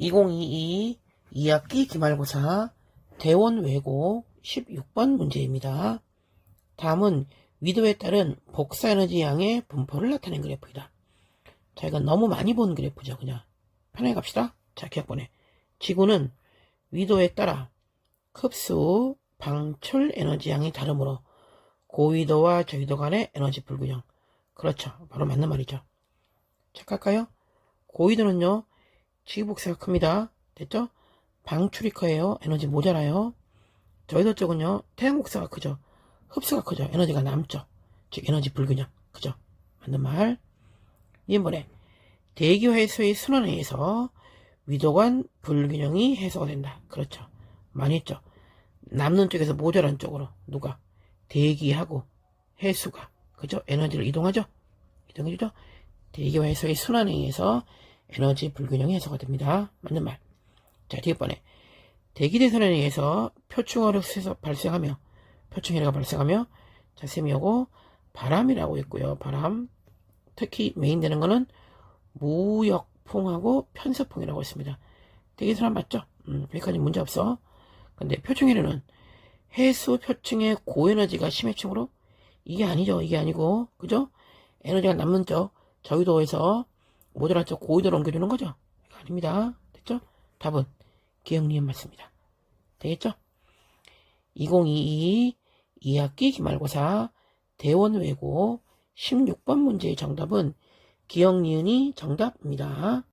2022 2학기 기말고사 대원 외고 16번 문제입니다. 다음은 위도에 따른 복사에너지 양의 분포를 나타낸 그래프이다. 자, 이건 너무 많이 본 그래프죠, 그냥. 편하게 갑시다. 자, 기억번에. 지구는 위도에 따라 흡수, 방출 에너지 양이 다르므로 고위도와 저위도 간의 에너지 불균형. 그렇죠. 바로 맞는 말이죠. 체크할까요? 고위도는요, 지구복사가 큽니다. 됐죠? 방출이 커요. 에너지 모자라요. 저희도 쪽은요, 태양복사가 크죠. 흡수가 크죠. 에너지가 남죠. 즉, 에너지 불균형. 그죠? 맞는 말. 이번에, 대기 회수의 순환에 의해서 위도간 불균형이 해소가 된다. 그렇죠. 많이 했죠. 남는 쪽에서 모자란 쪽으로. 누가? 대기하고 해수가. 그죠? 에너지를 이동하죠? 이동해주죠? 대기와 해수의 순환에 의해서 에너지 불균형이 해소가 됩니다. 맞는 말. 자, 뒤번에 대기대선에 의해서 표충화로 해서 발생하며 표충해가 발생하며 자, 오고 바람이라고 있고요. 바람. 특히 메인 되는 거는 무역풍하고 편서풍이라고 있습니다. 대기선환 맞죠? 음, 여기까지 문제 없어. 근데 표충해는 해수 표층의 고에너지가 심해층으로 이게 아니죠. 이게 아니고 그죠? 에너지가 남는 쪽 저위도에서 모자란 쪽 고위도로 옮겨주는 거죠. 아닙니다. 됐죠? 답은 기억리은 맞습니다. 되겠죠? 2022 2학기 기말고사 대원 외고 16번 문제의 정답은 기억리은이 정답입니다.